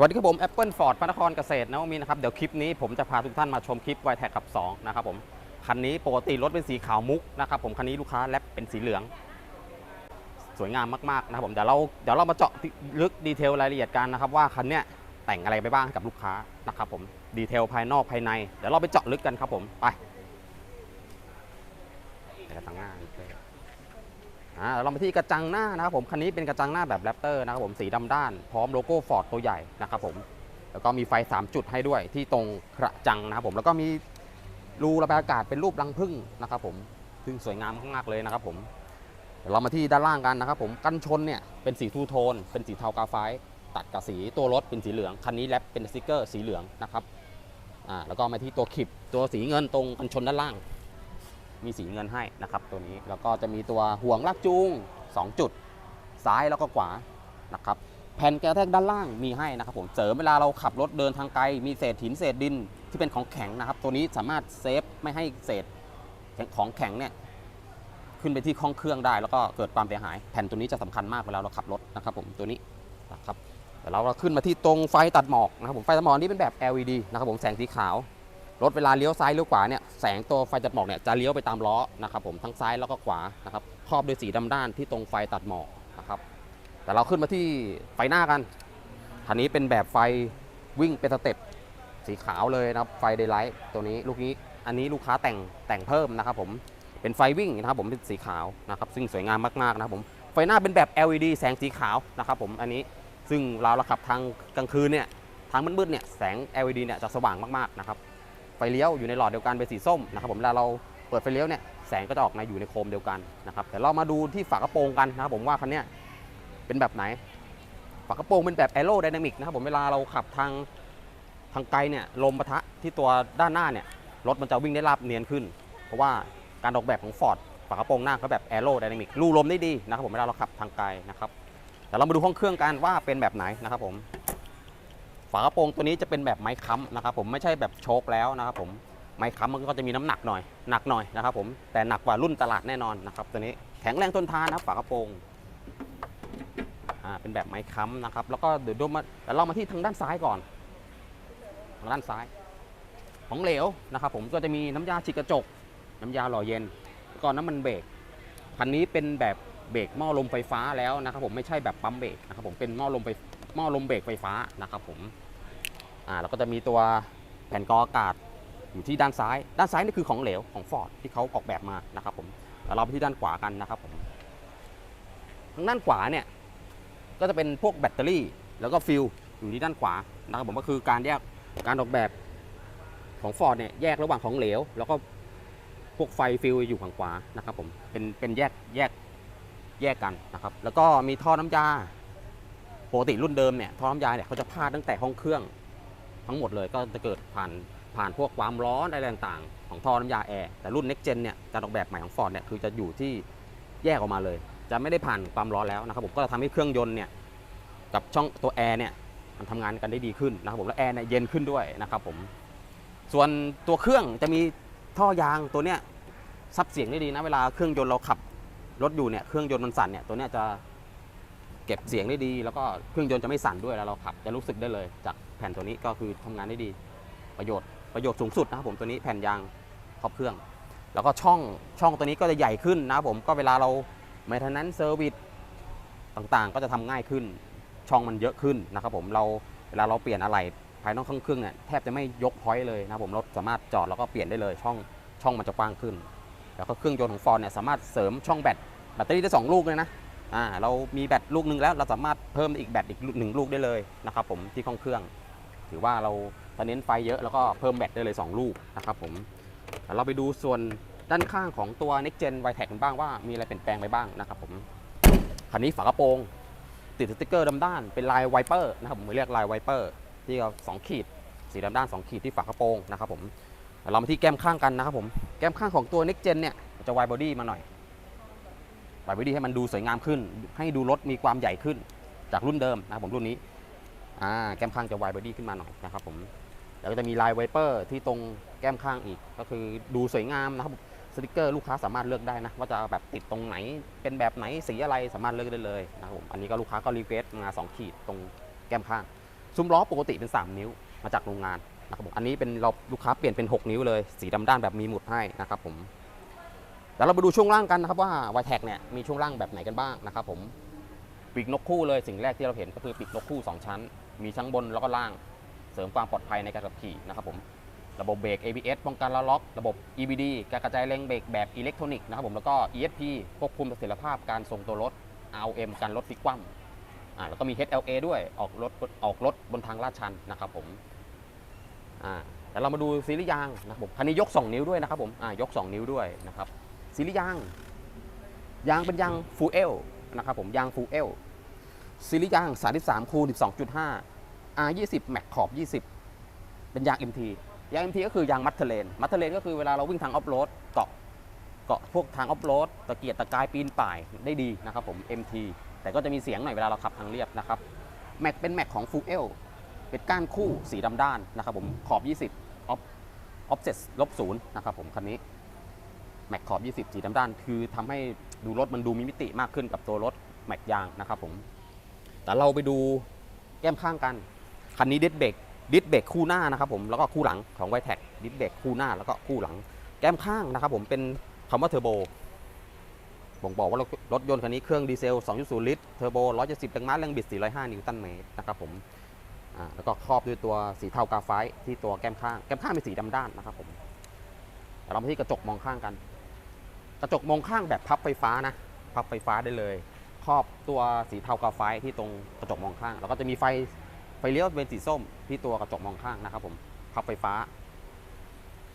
สวัสดีครับผม Apple Ford พระนครเกษตรนวมินทร์นะครับ เดี๋ยวคลิปนี้ผมจะพาทุกท่านมาชมคลิป y t แท็กขับ 2 นะครับผม คันนี้ปกติรถเป็นสีขาวมุกนะครับผมคันนี้ลูกค้าแลปเป็นสีเหลือง สวยงามมาก ๆ นะครับผม เดี๋ยวเราเดี๋ยวเรามาเจาะลึกดีเทลรายละเอียดกันนะครับ ว่าคันเนี้ยแต่งอะไรไปบ้างกับลูกค้านะครับผมดีเทลภายนอกภายใน เดี๋ยวเราไปเจาะลึกกันครับผมไปเดี๋ยวตั้งหน้านิดนึง อ่าเรามาที่กระจังหน้านะครับผมคันนี้เป็นกระจังหน้าแบบแรปเตอร์นะครับผมสีดำด้านพร้อมโลโก้ฟอร์ดตัวใหญ่นะครับผมแล้วก็มีไฟ 3 จุดให้ด้วยที่ตรงกระจังนะครับผมแล้วก็มีรูระบายอากาศเป็นรูปรังผึ้งนะครับผมซึ่งสวยงามมากๆเลยนะครับผมเดี๋ยวเรามาที่ด้านล่างกันนะครับผมกันชนเนี่ยเป็นสีทูโทน เป็นสีเทากาไฟตัดกับสีตัวรถเป็นสีเหลืองคันนี้แรปเป็นสติกเกอร์สีเหลืองนะครับอ่าแล้วก็มาที่ตัวขิบตัวสีเงินตรงกันชนด้านล่าง มีสีเงินให้นะครับตัวนี้แล้วก็จะมีตัวห่วงลากจูง 2 จุด ซ้ายแล้วก็ขวานะครับแผ่นแกระแทกด้านล่างมีให้นะครับผมเสริมเวลาเราขับรถเดินทางไกล มีเศษหินเศษดินที่เป็นของแข็งนะครับ ตัวนี้สามารถเซฟไม่ให้เศษของแข็งเนี่ยขึ้นไปที่ห้องเครื่องได้ แล้วก็เกิดความเสียหาย แผ่นตัวนี้จะสำคัญมากเวลาเราขับรถนะครับผมตัวนี้นะครับเดี๋ยวเราขึ้นมาที่ตรงไฟตัดหมอกนะครับผมไฟตัดหมอกนี่เป็นแบบ LED นะครับผมแสงสีขาว รถเวลาเลี้ยวซ้ายเลี้ยวขวาเนี่ยแสงตัวไฟตัดหมอกเนี่ยจะเลี้ยวไปตามล้อนะครับผมทั้งซ้ายแล้วก็ขวานะครับครอบด้วยสีดำด้านที่ตรงไฟตัดหมอกนะครับแต่เราขึ้นมาที่ไฟหน้ากันคันนี้เป็นแบบไฟวิ่งเป็นสเต็ปสีขาวเลยนะครับไฟเดย์ไลท์ตัวนี้ลูกนี้อันนี้ลูกค้าแต่งแต่งเพิ่มนะครับผมเป็นไฟวิ่งนะครับผมเป็นสีขาวนะครับซึ่งสวยงามมากๆนะครับผมไฟหน้าเป็นแบบ LED แสงสีขาวนะครับผมอันนี้ซึ่งเราเราขับทางกลางคืนเนี่ยทางมืดๆเนี่ยแสง LED เนี่ยจะสว่างมากๆนะครับ ไฟเลี้ยวอยู่ในหลอดเดียวกันเป็นสีส้มนะครับผมเวลาเราเปิดไฟเลี้ยวเนี่ยแสงก็จะออกมาอยู่ในโคมเดียวกันนะครับแต่เรามาดูที่ฝากระโปรงกันนะครับผมว่าคันนี้เป็นแบบไหน ฝากระโปรงเป็นแบบแอโรไดนามิกนะครับผมเวลาเราขับทางทางไกลเนี่ยลมปะทะที่ตัวด้านหน้าเนี่ยรถมันจะวิ่งได้ราบเนียนขึ้น เพราะว่าการออกแบบของ Ford ฝากระโปรงหน้าเขาแบบแอโรไดนามิกรูลมได้ดีนะครับผมเวลาเราขับทางไกลนะครับแต่เรามาดูห้องเครื่องกันว่าเป็นแบบไหนนะครับผม ฝากระโปรงตัวนี้จะเป็นแบบไม้ค้ำนะครับผมไม่ใช่แบบโชคแล้วนะครับผมไม้ค้ำมันก็จะมีน้ำหนักหน่อยหนักหน่อยนะครับผมแต่หนักกว่ารุ่นตลาดแน่นอนนะครับตัวนี้แข็งแรงทนทานนะครับฝากระโปรงอ่าเป็นแบบไม้ค้ำนะครับ แล้วก็เดี๋ยวดูมาแต่เรามาที่ทางด้านซ้ายก่อนทางด้านซ้าย ของเหลวนะครับ ผมก็จะมีน้ำยาฉีดกระจก น้ำยาหล่อเย็นแล้วก็น้ำมันเบรกคันนี้เป็นแบบเบรกหม้อลมไฟฟ้าแล้วนะครับ ผมไม่ใช่แบบปั๊มเบรกนะครับผมเป็นหม้อลมไฟ หม้อลมเบรกไฟฟ้านะครับผมอ่าแล้วก็จะมีตัวแผ่นกรองอากาศอยู่ที่ด้านซ้าย ด้านซ้ายนี่คือของเหลวของ Ford ที่เขาออกแบบมานะครับผมแล้วเราไปที่ด้านขวากันนะครับผมทางด้านขวาเนี่ยก็จะเป็นพวกแบตเตอรี่ แล้วก็ฟิลอยู่ที่ด้านขวานะครับผมก็คือการแยกการออกแบบของ Ford เนี่ยแยกระหว่างของเหลว แล้วก็พวกไฟฟิลอยู่ฝั่งขวานะครับผมเป็นเป็นแยกแยกแยกกันนะครับ แล้วก็มีท่อน้ำยา ปกติรุ่นเดิมเนี่ยท่อน้ำยาเนี่ยเขาจะพาดตั้งแต่ห้องเครื่อง ทั้งหมดเลยก็จะเกิดผ่านผ่านพวกความร้อนอะไรต่างๆ ของท่อน้ำยาแอร์แต่รุ่น next gen เนี่ยการออกแบบใหม่ของ Ford เนี่ยคือจะอยู่ที่แยกออกมาเลย จะไม่ได้ผ่านความร้อนแล้วนะครับผมก็จะทำให้เครื่องยนต์เนี่ยกับช่องตัวแอร์เนี่ยมันทำงานกันได้ดีขึ้นนะครับผมแล้วแอร์เนี่ยเย็นขึ้นด้วยนะครับผมส่วนตัวเครื่องจะมีท่อยางตัวเนี้ยซับเสียงได้ดีนะเวลาเครื่องยนต์เราขับรถอยู่เนี่ยเครื่องยนต์มันสั่นเนี่ยตัวเนี้ยจะ เก็บเสียงได้ดี แล้วก็เครื่องยนต์จะไม่สั่นด้วยแล้วเราขับจะรู้สึกได้เลย จากแผ่นตัวนี้ก็คือทำงานได้ดี ประโยชน์ประโยชน์สูงสุดนะครับผมตัวนี้แผ่นยางครอบเครื่อง แล้วก็ช่องช่องตัวนี้ก็จะใหญ่ขึ้นนะครับผมก็เวลาเราไม่ทันนั้นเซอร์วิสต่างๆ ก็จะทำง่ายขึ้น ช่องมันเยอะขึ้นนะครับผมเราเวลาเราเปลี่ยนอะไรภายนอกเครื่องเนี่ยแทบจะไม่ยกพอยต์เลยนะครับผมรถสามารถจอดแล้วก็เปลี่ยนได้เลยช่องช่องมันจะกว้างขึ้น แล้วก็เครื่องยนต์ของฟอร์เนี่ยสามารถเสริมช่องแบตแบตเตอรี่ได้สองลูกเลยนะ อ่าเรามีแบตลูกหนึ่งแล้วเราสามารถเพิ่มอีกแบตอีกหนึ่งลูกได้เลยนะครับผมที่ห้องเครื่อง ถือว่าเราถ้าเน้นไฟเยอะแล้วก็เพิ่มแบตได้เลย 2 ลูกนะครับผมเราไปดูส่วนด้านข้างของตัว Next Gen y t e c กันบ้างว่ามีอะไรเปลี่ยนแปลงไปบ้างนะครับผมคันนี้ฝากระโปรงติดสติกเกอร์ดำด้านเป็นลายไวเปอร์นะครับผมเรียกลายไวเปอร์ที่เราสองขีดสีดำด้านสองขีดที่ฝากระโปรงนะครับผมเรามาที่แก้มข้างกันนะครับผมแก้มข้างของตัว Next Gen เนี่ยจะไวบอดี้มาหน่อย ปล่อยไว้ดีให้มันดูสวยงามขึ้น ให้ดูรถมีความใหญ่ขึ้น จากรุ่นเดิมนะครับผมรุ่นนี้อ่าแก้มข้างจะไวบอดี้ขึ้นมาหน่อยนะครับผมแล้วก็จะมีลายไวเปอร์ที่ตรงแก้มข้างอีก ก็คือดูสวยงามนะครับสติกเกอร์ลูกค้าสามารถเลือกได้นะว่าจะแบบติดตรงไหนเป็นแบบไหนสีอะไรสามารถเลือกได้เลยนะครับผมอันนี้ก็ลูกค้าก็รีเควสต์มาสองขีดตรงแก้มข้างซุ้มล้อปกติเป็น 3 นิ้วมาจากโรงงานนะครับผมอันนี้เป็นเราลูกค้าเปลี่ยนเป็น 6 นิ้วเลย สีดำด้านแบบมีหมุดให้นะครับผม แล้วเรามาดูช่วงล่างกันนะครับว่า y t e c เนี่ยมีช่วงล่างแบบไหนกันบ้างนะครับผมปีกนกคู่เลยสิ่งแรกที่เราเห็นก็คือปีกนกคู่ 2 ชั้น มีชั้งบนแล้วก็ล่าง เสริมความปลอดภัยในการขับขี่นะครับผมระบบเบรก ABS ป้องกันล้อล็อก ระบบ EBD การกระจายแรงเบรกแบบอิเล็กทรอนิกส์นะครับผมแล้วก็ ESP ควบคุมเสถียรภาพการทรงตัวรถ ROM กันรถพลิกคว่ำอ่าแล้วก็มี HLA ด้วยออกรถออกรถบนทางลาดชันนะครับผมอ่าแต่เรามาดูซีรีส์ยางนะครับผมคันนี้ยก 2 นิ้วด้วยนะครับผมอ่ายก 2 นิ้วด้วยนะครับ ซีรีส์ยางยางเป็นยางฟูเอลนะครับผมยางฟูเอลซีรีส์ยาง 33 คูณ 12.5 R20 แม็กขอบ 20 เป็นยาง MT ยาง MT ก็คือยางมัตเทเลน มัตเทเลนก็คือเวลาเราวิ่งทางออฟโรดเกาะ เกาะพวกทางออฟโรดตะเกียกตะกายปีนป่ายได้ดีนะครับผม MT แต่ก็จะมีเสียงหน่อยเวลาเราขับทางเรียบนะครับ แม็กเป็นแม็กของฟูเอลเป็นก้านคู่สีดำด้านนะครับผมขอบ 20ออฟออฟเซ็ตลบศูนย์นะครับผมคันนี้ แม็กขอบ 20 สีดำด้าน คือทำให้ดูรถมันดูมีมิติมากขึ้นกับตัวรถแม็กยางนะครับผมแต่เราไปดูแก้มข้างกัน คันนี้ด็ดเบรกดิสเบรกคู่หน้านะครับผมแล้วก็คู่หลังของไวแท็กดิสเบรกคู่หน้าแล้วก็คู่หลัง แก้มข้างนะครับผมเป็นคำว่าเทอร์โบบ่งบอกว่ารถรถยนต์คันนี้เครื่องดีเซล 2.0 ลิตร เทอร์โบ 170แรงม้าแรงบิด 405 นิวตันเมตรนะครับผมแล้วก็ครอบด้วยตัวสีเทากาไฟต์ที่ตัวแก้มข้าง แก้มข้างเป็นสีดำด้านนะครับผมเดี๋ยวเรามาที่กระจกมองข้างกัน กระจกมองข้างแบบพับไฟฟ้านะ พับไฟฟ้าได้เลยครอบตัวสีเทากาไฟที่ตรงกระจกมองข้าง แล้วก็จะมีไฟไฟเลี้ยวเป็นสีส้มที่ตัวกระจกมองข้างนะครับ ผมพับไฟฟ้า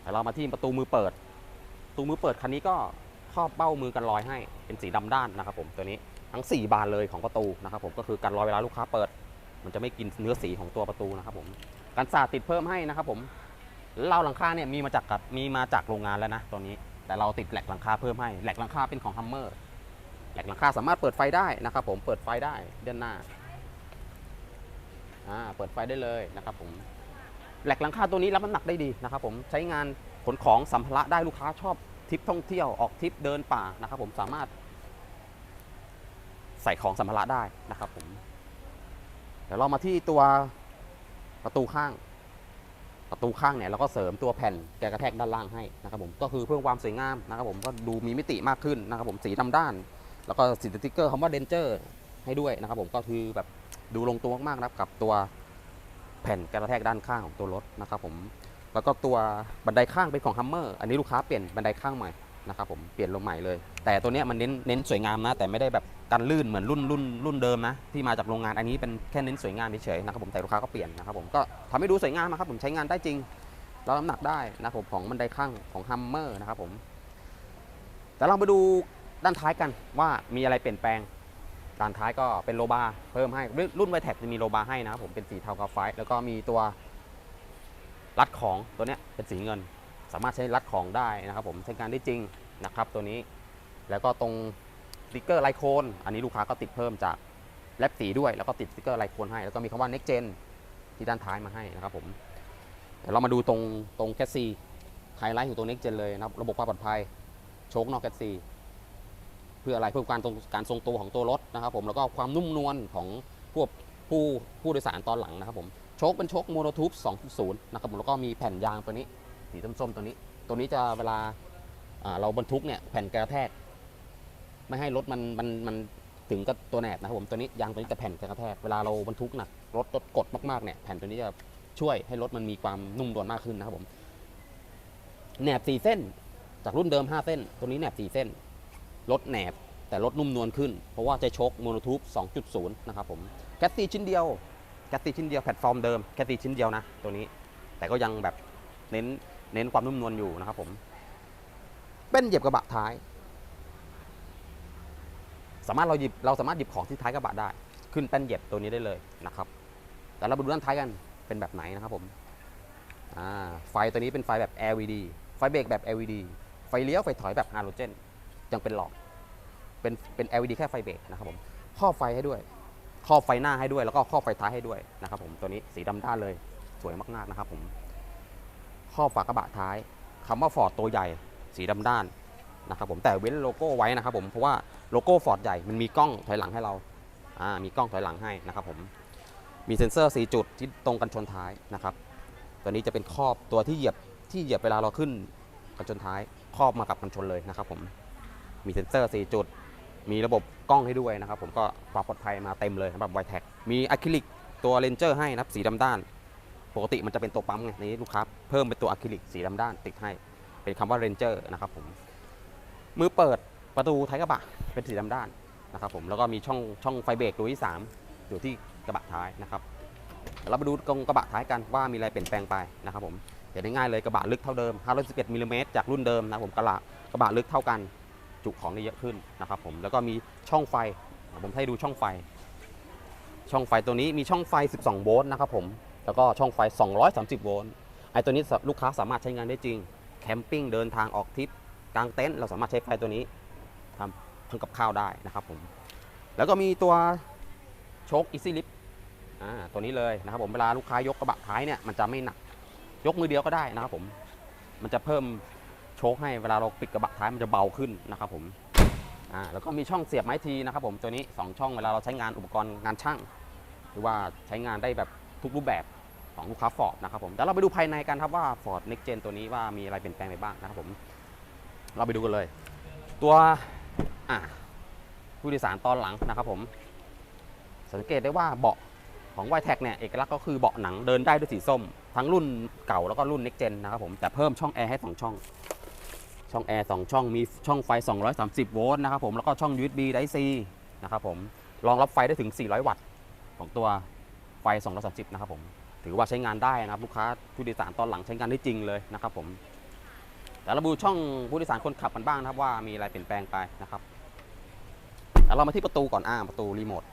แต่เรามาที่ประตูมือเปิด ประตูมือเปิดคันนี้ก็ครอบเบ้ามือกันรอยให้เป็นสีดำด้านนะครับ ผมตัวนี้ทั้ง 4 บานเลยของประตูนะครับ ผมก็คือกันรอยเวลาลูกค้าเปิด มันจะไม่กินเนื้อสีของตัวประตูนะครับผมกันสาดติดเพิ่มให้นะครับ ผมเราหลังคาเนี่ยมีมาจากกับมีมาจากโรงงานแล้วนะตัวนี้ แต่เราติดแหลกหลังคาเพิ่มให้แหลกหลังคาเป็นของฮัมเมอร์แหลกหลังคาสามารถเปิดไฟได้นะครับผมเปิดไฟได้ด้านหน้าอ่าเปิดไฟได้เลยนะครับผมแหลกหลังคาตัวนี้รับน้ำหนักได้ดีนะครับผมใช้งานขนของสัมภาระได้ลูกค้าชอบทริปท่องเที่ยวออกทริปเดินป่านะครับผมสามารถ ใส่ของสัมภาระได้นะครับผมเดี๋ยวเรามาที่ตัวประตูข้าง ประตูข้างเนี่ยเราก็เสริมตัวแผ่นแกกระแทกด้านล่างให้นะครับผมก็คือเพิ่มความสวยงามนะครับผมก็ดูมีมิติมากขึ้นนะครับผมสีดำด้าน แล้วก็สีสติ๊กเกอร์คำว่าเดนเจอร์ให้ด้วยนะครับผมก็คือแบบดูลงตัวมากๆนะครับกับตัวแผ่นกระแทกด้านข้างของตัวรถนะครับผมแล้วก็ตัวบันไดข้างเป็นของฮัมเมอร์อันนี้ลูกค้าเปลี่ยนบันไดข้างใหม่ นะครับผมเปลี่ยนลงใหม่เลย แต่ตัวนี้มันเน้นเน้นสวยงามนะ แต่ไม่ได้แบบกันลื่นเหมือนรุ่นรุ่นรุ่นเดิมนะ ที่มาจากโรงงานอันนี้เป็นแค่เน้นสวยงามเฉยๆนะครับผมแต่ลูกค้าก็เปลี่ยนนะครับผมก็ทำให้ดูสวยงามนะครับผมใช้งานได้จริงรับน้ำหนักได้นะครับผมของบันไดข้างของฮัมเมอร์นะครับผมแต่เรามาดูด้านท้ายกันว่ามีอะไรเปลี่ยนแปลงด้านท้ายก็เป็นโลบาร์เพิ่มให้รุ่นไวแท็กจะมีโลบาร์ให้นะครับผมเป็นสีเทากาไฟแล้วก็มีตัวรัดของตัวเนี้ยเป็นสีเงิน สามารถใช้รัดของได้นะครับผมใช้งานได้จริงนะครับตัวนี้ แล้วก็ตรงสติกเกอร์ไลโคนอันนี้ลูกค้าก็ติดเพิ่มจากแลบสีด้วย แล้วก็ติดสติกเกอร์ไลโคนให้ แล้วก็มีคำว่า next gen ที่ด้านท้ายมาให้นะครับผมเดี๋ยวเรามาดูตรงตรงแคสซีไฮไลท์ของตัว next gen เลยนะครับระบบความปลอดภัยโชคนอกแคสซีเพื่ออะไรเพื่อการตรงการทรงตัวของตัวรถนะครับผมแล้วก็ความนุ่มนวลของพวกผู้ผู้โดยสารตอนหลังนะครับผมโชคเป็นโชคโมโนทูบ2.0 นะครับผมแล้วก็มีแผ่นยางตัวนี้ สีส้มๆตัวนี้ ตัวนี้จะเวลาเราบรรทุกเนี่ยแผ่นกระแทก ไม่ให้รถมันมันมันถึงกับตัวแหนบนะครับผมตัวนี้ยางตัวนี้จะแผ่นกระแทกเวลาเราบรรทุกหนักรถรถกดมากๆเนี่ยแผ่นตัวนี้จะช่วยให้รถมันมีความนุ่มนวลมากขึ้นนะครับผมแหนบสี่เส้น จากรุ่นเดิม 5 เส้น ตัวนี้แหนบสี่เส้นลดแหนบแต่ลดนุ่มนวลขึ้น เพราะว่าจะชกโมโนทูบ2.0 นะครับผมแคสซีชิ้นเดียวแคสซีชิ้นเดียวแพลตฟอร์มเดิมแคสซีชิ้นเดียวนะตัวนี้ แต่ก็ยังแบบเน้น เน้นความนุ่มนวลอยู่นะครับผมเป็นเหยียบกระบะท้าย สามารถเราหยิบเราสามารถหยิบของที่ท้ายกระบะได้ ขึ้นแป้นเหยียบตัวนี้ได้เลยนะครับ แต่เราไปดูด้านท้ายกันเป็นแบบไหนนะครับผมไฟตัวนี้เป็นไฟแบบ LED ไฟเบรกแบบ LED ไฟเลี้ยวไฟถอยแบบฮาโลเจนยังเป็นหลอดเป็นเป็น LED แค่ไฟเบรกนะครับผมครอบไฟให้ด้วยครอบไฟหน้าให้ด้วยแล้วก็ครอบไฟท้ายให้ด้วยนะครับผมตัวนี้สีดำด้านเลยสวยมากๆนะครับผม ครอบฝากระบะท้ายคำว่าฟอร์ดตัวใหญ่สีดำด้านนะครับผมแต่เว้นโลโก้ไว้นะครับผมเพราะว่าโลโก้ฟอร์ดใหญ่มันมีกล้องถอยหลังให้เราอ่ามีกล้องถอยหลังให้นะครับผมมีเซ็นเซอร์ 4 จุดที่ตรงกันชนท้ายนะครับตัวนี้จะเป็นครอบตัวที่เหยียบที่เหยียบเวลาเราขึ้นกันชนท้ายครอบมากับกันชนเลยนะครับผมมีเซ็นเซอร์ 4 จุด มีระบบกล้องให้ด้วยนะครับผมก็ความปลอดภัยมาเต็มเลยสำหรับไวแท็กมีอะคริลิกตัวเลนเจอร์ให้นะครับสีดำด้าน ปกติมันจะเป็นตัวปั๊มไงนี้ลูกค้าเพิ่มเป็นตัวอะคริลิกสีดำด้านติดให้ เป็นคำว่าเรนเจอร์นะครับผมมือเปิดประตูท้ายกระบะเป็นสีดำด้านนะครับผมแล้วก็มีช่องช่องไฟเบรกตัวที่ 3 อยู่ที่กระบะท้ายนะครับเดี๋ยวเราไปดูตรงกระบะท้ายกันว่ามีอะไรเปลี่ยนแปลงไปนะครับผมเห็นได้ง่ายเลยกระบะลึกเท่าเดิม 511มิลลิเมตรจากรุ่นเดิมนะครับผมกระบะกระบะลึกเท่ากันจุของได้เยอะขึ้นนะครับผมแล้วก็มีช่องไฟ ผมให้ดูช่องไฟ ช่องไฟตัวนี้มีช่องไฟ 12 โวลต์นะครับผม แล้วก็ช่องไฟ 230 โวลต์ไอ้ตัวนี้ลูกค้าสามารถใช้งานได้จริง แคมปิ้งเดินทางออกทริปกลางเต็นท์เราสามารถใช้ไฟตัวนี้ทำทำกับข้าวได้นะครับผมแล้วก็มีตัวโชค Easy Lift อ่าตัวนี้เลยนะครับผมเวลาลูกค้ายกกระบะท้ายเนี่ยมันจะไม่หนัก ยกมือเดียวก็ได้นะครับผมมันจะเพิ่มโชคให้เวลาเราปิดกระบะท้ายมันจะเบาขึ้นนะครับผมแล้วก็มีช่องเสียบไม้ทีนะครับผมตัวนี้ 2 ช่องเวลาเราใช้งานอุปกรณ์งานช่าง หรือว่าใช้งานได้แบบทุกรูปแบบ ของลูกค้าฟอร์ดนะครับผมเดี๋ยวเราไปดูภายในกันครับว่า Ford Next Gen ตัวนี้ว่ามีอะไรเปลี่ยนแปลงไปบ้างนะครับผม เราไปดูกันเลย ตัวผู้โดยสารตอนหลังนะครับผม สังเกตได้ว่าเบาะของ y t e c เนี่ยเอกลักษณ์ก็คือเบาะหนังเดินได้ด้วยสีส้ม ทั้งรุ่นเก่าแล้วก็รุ่น Next Gen นะครับผมแต่เพิ่มช่องแอร์ให้สองช่อง ช่องแอร์2ช่องมีช่องไฟ 230 โวลต์นะครับผมแล้วก็ช่อง USB Type C นะครับผมรองรับไฟได้ถึง 400 วัตต์ของตัวไฟ 230 นะครับผม ถือว่าใช้งานได้นะครับลูกค้าผู้โดยสารตอนหลังใช้งานได้จริงเลยนะครับผมแต่เราดูช่องผู้โดยสารคนขับกันบ้างนะครับว่ามีอะไรเปลี่ยนแปลงไปนะครับเรามาที่ประตูก่อนอ่าประตูรีโมท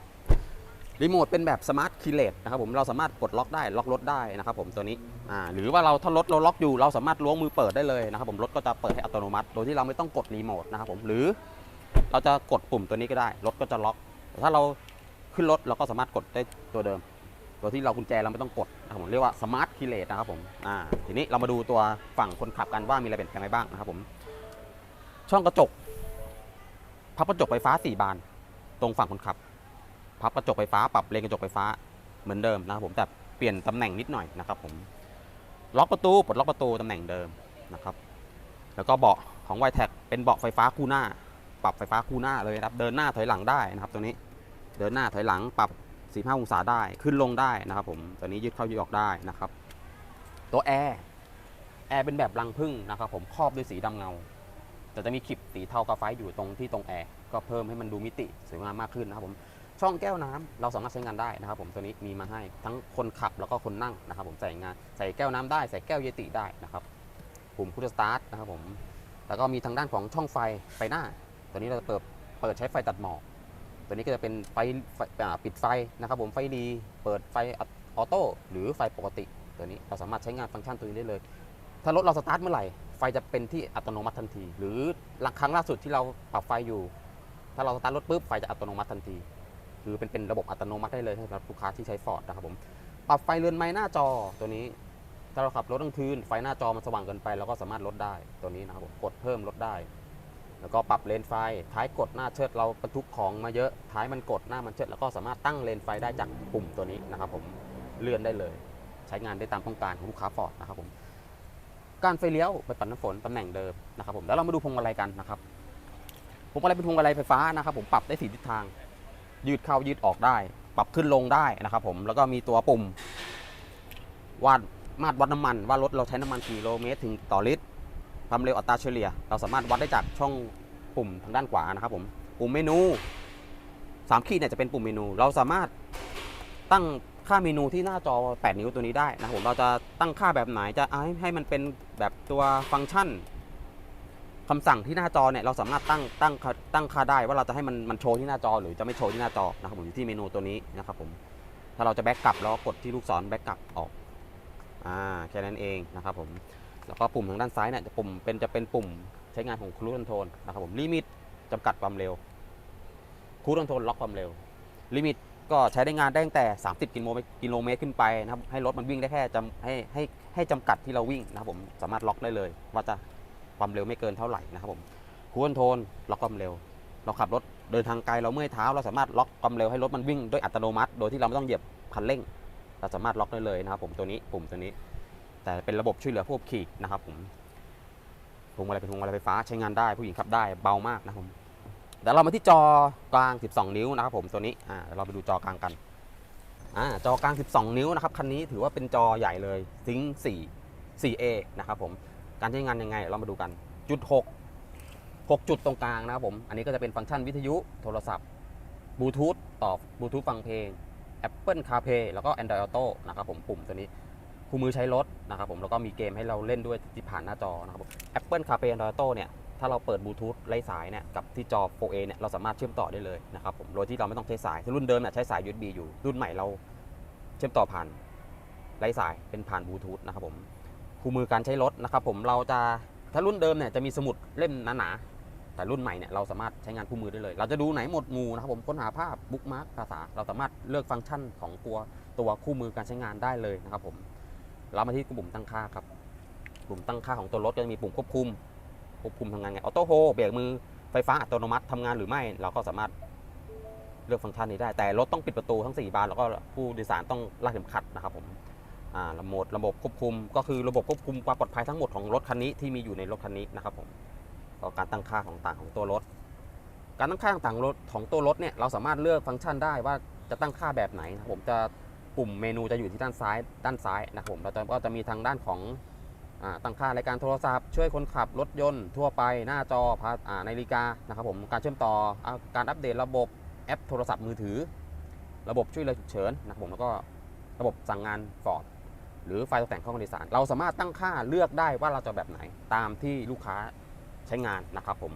รีโมทเป็นแบบสมาร์ทคีเลสนะครับผมเราสามารถกดล็อกได้ล็อกรถได้นะครับผมตัวนี้อ่าหรือว่าเราถ้ารถเราล็อกอยู่เราสามารถล้วงมือเปิดได้เลยนะครับผมรถก็จะเปิดให้อัตโนมัติ โดยที่เราไม่ต้องกดรีโมทนะครับผมหรือเราจะกดปุ่มตัวนี้ก็ได้ รถก็จะล็อก ถ้าเราขึ้นรถเราก็สามารถกดได้ตัวเดิม ตัวที่เรากุญแจเราไม่ต้องกดนะครับผมเรียกว่าสมาร์ทคีเลสนะครับผมอ่าทีนี้เรามาดูตัวฝั่งคนขับกันว่ามีอะไรเปลี่ยนแปลงไปบ้างนะครับผมช่องกระจก พับกระจกไฟฟ้า 4 บาน ตรงฝั่งคนขับ พับกระจกไฟฟ้าปรับเลนกระจกไฟฟ้าเหมือนเดิมนะครับผมแต่เปลี่ยนตำแหน่งนิดหน่อยนะครับผมล็อกประตูปลดล็อกประตูตำแหน่งเดิมนะครับ แล้วก็เบาะของ y t e c เป็นเบาะไฟฟ้าคู่หน้า ปรับไฟฟ้าคู่หน้าเลยนะครับ เดินหน้าถอยหลังได้นะครับ ตัวนี้ เดินหน้าถอยหลังปรับ 45 องศาได้ขึ้นลงได้นะครับผมตัวนี้ยืดเข้ายืดออกได้นะครับ ตัวแอร์แอร์เป็นแบบรังพึ่งนะครับผมครอบด้วยสีดำเงา แต่จะมีขีดสีเทากาไฟอยู่ตรงที่ตรงแอร์ก็เพิ่มให้มันดูมิติสวยงามมากขึ้นนะครับผมช่องแก้วน้ำเราสามารถใช้งานได้นะครับ ผมตัวนี้มีมาให้ทั้งคนขับแล้วก็คนนั่งนะครับ ผมใส่งานใส่แก้วน้ำได้ใส่แก้วเยติได้นะครับปุ่มพุทสตาร์ทนะครับผมแล้วก็มีทางด้านของช่องไฟไฟหน้า ตัวนี้เราจะเปิดเปิดใช้ไฟตัดหมอก ตัวนี้ก็จะเป็นไฟปิดไฟนะครับผมไฟดีเปิดไฟออโต้หรือไฟปกติตัวนี้เราสามารถใช้งานฟังก์ชันตัวนี้ได้เลย ถ้ารถเราสตาร์ทเมื่อไหร่ไฟจะเป็นที่อัตโนมัติทันที หรือครั้งล่าสุดที่เราปรับไฟอยู่ ถ้าเราสตาร์ทรถปุ๊บไฟจะอัตโนมัติทันที คือเป็นเป็นระบบอัตโนมัติได้เลยสำหรับลูกค้าที่ใช้ฟอร์ดนะครับผมปรับไฟเรือนไม้หน้าจอตัวนี้ ถ้าเราขับรถกลางคืนไฟหน้าจอมันสว่างเกินไปเราก็สามารถลดได้ตัวนี้นะครับผมกดเพิ่มลดได้ แล้วก็ปรับเลนไฟ ท้ายกดหน้าเชิดเราบรรทุกของมาเยอะ ท้ายมันกดหน้ามันเชิด แล้วก็สามารถตั้งเลนไฟได้จากปุ่มตัวนี้นะครับผม เลื่อนได้เลย ใช้งานได้ตามต้องการของลูกค้าฟอร์ดนะครับผม การไฟเลี้ยวไปปัดน้ำฝนตำแหน่งเดิมนะครับผม แล้วเรามาดูพวงมาลัยกันนะครับ พวงมาลัยเป็นพวงมาลัยไฟฟ้านะครับ ผมปรับได้สี่ทิศทาง ยืดเข้ายืดออกได้ ปรับขึ้นลงได้นะครับผม แล้วก็มีตัวปุ่มวัดมาตรวัดน้ำมันว่ารถเราใช้น้ำมันกี่กิโลเมตรถึงต่อลิตร ความเร็วอัตราเฉลี่ย เราสามารถวัดได้จากช่องปุ่มทางด้านขวานะครับผมปุ่มเมนู3ขีดเนี่ยจะเป็นปุ่มเมนู เราสามารถตั้งค่าเมนูที่หน้าจอ 8 นิ้วตัวนี้ได้นะครับผมเราจะตั้งค่าแบบไหนจะให้มันเป็นแบบตัวฟังก์ชันคำสั่งที่หน้าจอเนี่ยเราสามารถตั้งตั้งตั้งค่าได้ว่าเราจะให้มันมันโชว์ที่หน้าจอ หรือจะไม่โชว์ที่หน้าจอนะครับผมอยู่ที่เมนูตัวนี้นะครับผมถ้าเราจะแบ็กกลับเรากดที่ลูกศรแบ็กกลับออกอ่าแค่นั้นเองนะครับผม แล้วก็ปุ่มทางด้านซ้ายเนี่ยจะปุ่มเป็นจะเป็นปุ่มใช้งานของครู e คอนโทรลนะครับผมลิมิตจำกัดความเร็วครู e คอนโทรลล็อกความเร็ว ลิมิตก็ใช้ได้งานได้ตั้งแต่ 30กิโลเมตรกิโลเมตรขึ้นไปนะครับให้รถมันวิ่งได้แค่จำให้ให้ให้จำกัดที่เราวิ่งนะครับผมสามารถล็อกได้เลย ว่าจะความเร็วไม่เกินเท่าไหร่นะครับผมครู e คอนโทรลล็อกความเร็ว เราขับรถเดินทางไกลเราเมื่อยเท้า เราสามารถล็อกความเร็วให้รถมันวิ่งด้วยอัตโนมัติ โดยที่เราไม่ต้องเหยียบคันเร่ง เราสามารถล็อกได้เลยนะครับผมตัวนี้ปุ่มตัวนี้ แต่เป็นระบบช่วยเหลือผู้ขับขี่นะครับผมพวงมาลัยเป็นพวงมาลัยไฟฟ้าใช้งานได้ผู้หญิงขับได้เบามากนะครับผมเดี๋ยวเรามาที่จอกลาง 12 นิ้วนะครับผมตัวนี้อ่าเดี๋ยวเราไปดูจอกลางกันอ่าจอกลาง 12 นิ้วนะครับคันนี้ถือว่าเป็นจอใหญ่เลยซิง4 4A นะครับผมการใช้งานยังไงเรามาดูกันจุด 6 6 จุดตรงกลางนะครับผมอันนี้ก็จะเป็นฟังก์ชันวิทยุโทรศัพท์บลูทูธต่อบลูทูธฟังเพลง Apple CarPlay แล้วก็ Android Auto นะครับผมปุ่มตัวนี้ คู่มือใช้รถนะครับผมแล้วก็มีเกมให้เราเล่นด้วยที่ผ่านหน้าจอนะครับผม Apple CarPlay Android Auto เนี่ยถ้าเราเปิดบลูทูธไร้สายเนี่ยกับที่จอ 4A เนี่ยเราสามารถเชื่อมต่อได้เลยนะครับผมโดยที่เราไม่ต้องใช้สายรุ่นเดิมเนี่ยใช้สาย USB อยู่ รุ่นใหม่เราเชื่อมต่อผ่านไร้สายเป็นผ่านบลูทูธนะครับผมคู่มือการใช้รถนะครับผมเราจะถ้ารุ่นเดิมเนี่ยจะมีสมุดเล่มหนาๆแต่รุ่นใหม่เนี่ยเราสามารถใช้งานคู่มือได้เลย เราจะดูไหนหมดหมู่นะครับผมค้นหาภาพบุ๊กมาร์กภาษา เราสามารถเลือกฟังก์ชันของตัวตัวคู่มือการใช้งานได้เลยนะครับผม เรามาที่ปุ่มตั้งค่าครับ ปุ่มตั้งค่าของตัวรถก็จะมีปุ่มควบคุม ควบคุมทำงานไง ออโต้โฮเบรกมือ ไฟฟ้าอัตโนมัติทำงานหรือไม่ เราก็สามารถเลือกฟังก์ชันนี้ได้ แต่รถต้องปิดประตูทั้ง 4 บาน แล้วก็ผู้โดยสารต้องลากเข็มขัดนะครับผมอ่าระบบระบบควบคุม ก็คือระบบควบคุมความปลอดภัยทั้งหมดของรถคันนี้ที่มีอยู่ในรถคันนี้นะครับผมก็การตั้งค่าของต่างของตัวรถ การตั้งค่าต่างรถของตัวรถเนี่ยเราสามารถเลือกฟังก์ชันได้ว่าจะตั้งค่าแบบไหนนะผมจะ ปุ่มเมนูจะอยู่ที่ด้านซ้าย ด้านซ้ายนะครับผมเราจะก็จะมีทางด้านของอตั้งค่ารายการโทรศัพท์ ช่วยคนขับรถยนต์ทั่วไปหน้าจอพาอ่านาฬิกานะครับผมการเชื่อมต่ออการอัปเดตระบบแอปโทรศัพท์มือถือ ระบบช่วยเหลือฉุกเฉินนะครับผมแล้วก็ระบบสั่งงานฟอร์ดหรือไฟล์ตกแต่งข้องโดยสาร เราสามารถตั้งค่าเลือกได้ว่าเราจะแบบไหนตามที่ลูกค้าใช้งานนะครับผม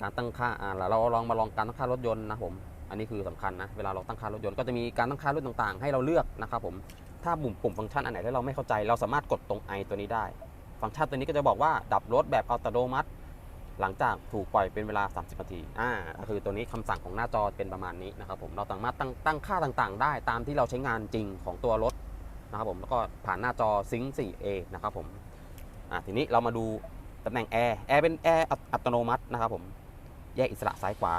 การตั้งค่าอ่าเราลองมาลองการตั้งค่ารถยนต์นะครับผม อันนี้คือสำคัญนะ เวลาเราตั้งค่ารถยนต์ก็จะมีการตั้งค่ารถต่างๆ ให้เราเลือกนะครับผม ถ้าปุ่มปุ่มฟังก์ชันอันไหนที่เราไม่เข้าใจ เราสามารถกดตรงไอตัวนี้ได้ ฟังก์ชันตัวนี้ก็จะบอกว่าดับรถแบบอัตโนมัติ หลังจากถูกปล่อยเป็นเวลา 30 นาที อ่า คือตัวนี้คำสั่งของหน้าจอเป็นประมาณนี้นะครับผม เราสามารถตั้งตั้งค่าต่างๆ ได้ตามที่เราใช้งานจริงของตัวรถนะครับผม แล้วก็ผ่านหน้าจอ Sync 4A นะครับผม อ่า ทีนี้เรามาดูตำแหน่งแอร์ แอร์เป็นแอร์อัตโนมัตินะครับผม แยกอิสระซ้ายขวา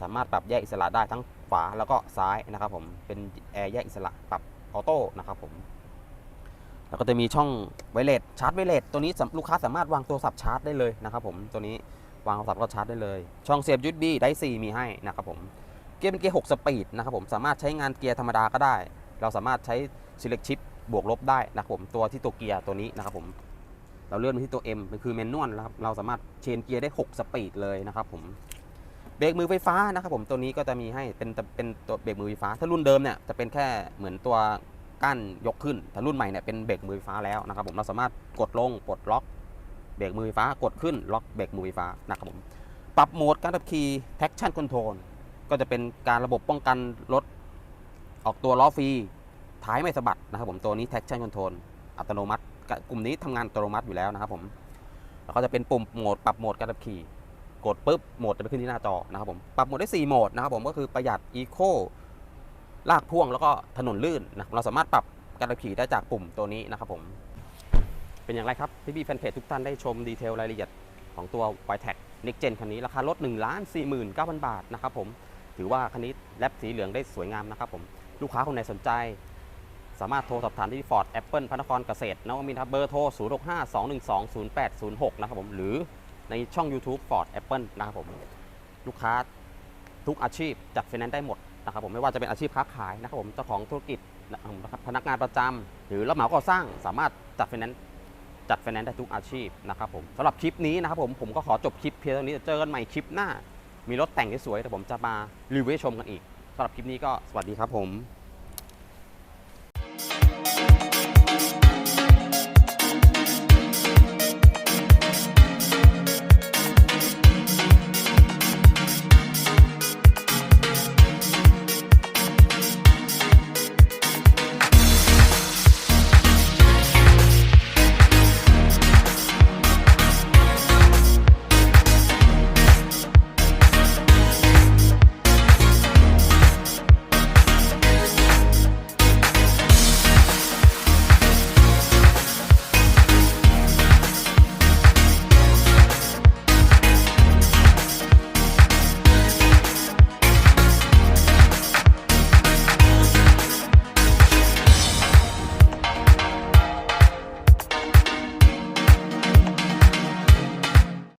สามารถปรับแยกอิสระได้ทั้งขวาแล้วก็ซ้ายนะครับผมเป็นแอร์แยกอิสระปรับออโต้นะครับผมแล้วก็จะมีช่องไวเลสชาร์จไวเลสตัวนี้ลูกค้าสามารถวางโทรศัพท์ชาร์จได้เลยนะครับผมตัวนี้วางโทรศัพท์ก็ชาร์จได้เลย ช่องเสียบยู USB ได้ 4 มีให้นะครับผมเกียร์เป็นเกียร์ 6 สปีดนะครับผมสามารถใช้งานเกียร์ธรรมดาก็ได้ เราสามารถใช้ select shift บวกลบได้นะครับผมตัวที่ตัวเกียร์ตัวนี้นะครับผมเราเลื่อนมาที่ตัว M มันคือแมนนวลนะครับเราสามารถเชนเกียร์ได้ 6 สปีดเลยนะครับผม เบรกมือไฟฟ้านะครับผมตัวนี้ก็จะมีให้เป็นเป็นตัวเบรกมือไฟฟ้า ถ้ารุ่นเดิมเนี่ยจะเป็นแค่เหมือนตัวกั้นยกขึ้นแต่รุ่นใหม่เนี่ยเป็นเบรกมือไฟฟ้าแล้วนะครับผมเราสามารถกดลงปลดล็อกเบรกมือไฟฟ้ากดขึ้นล็อกเบรกมือไฟฟ้านะครับผมปรับโหมดการขับขี่ traction control ก็จะเป็นการระบบป้องกันรถออกตัวล้อฟรีท้ายไม่สะบัดนะครับผมตัวนี้ traction control อัตโนมัติ กลุ่มนี้ทำงานอัตโนมัติอยู่แล้วนะครับผมแล้วก็จะเป็นปุ่มโหมดปรับโหมดการขับขี่ กดปุ๊บโหมดจะไปขึ้นที่หน้าจอนะครับผมปรับโหมดได้ 4 โหมดนะครับผมก็คือประหยัดอีโคลากพ่วงแล้วก็ถนนลื่นนะเราสามารถปรับการขับขี่ได้จากปุ่มตัวนี้นะครับผม เป็นอย่างไรครับ พี่พี่แฟนเพจทุกท่านได้ชมดีเทลรายละเอียดของตัว y t e c Next Gen คันนี้ราคารถ1 4 9 0 0 0 บาทนะครับผมถือว่าคันนี้แลบสีเหลืองได้สวยงามนะครับผมลูกค้าคนไหนสนใจ สามารถโทรสอบถามที่ Ford Apple พระนครเกษตรนวมินทร์เบอร์โทร 0 6 5 2 1 2 0 8 0 6 นะครับผมหรือ ในช่อง YouTube Ford Apple นะครับผมลูกค้าทุกอาชีพจัดไฟแนนซ์ได้หมดนะครับผมไม่ว่าจะเป็นอาชีพค้าขายนะครับผมเจ้าของธุรกิจนะครับพนักงานประจำหรือรับเหมาก่อสร้างสามารถจัดไฟแนนซ์จัดไฟแนนซ์ได้ทุกอาชีพนะครับผมสำหรับคลิปนี้นะครับผมผมก็ขอจบคลิปเพียงเท่านี้เจอกันใหม่คลิปหน้า มีรถแต่งที่สวยแต่ผมจะมารีวิวชมกันอีกสำหรับคลิปนี้ก็สวัสดีครับผม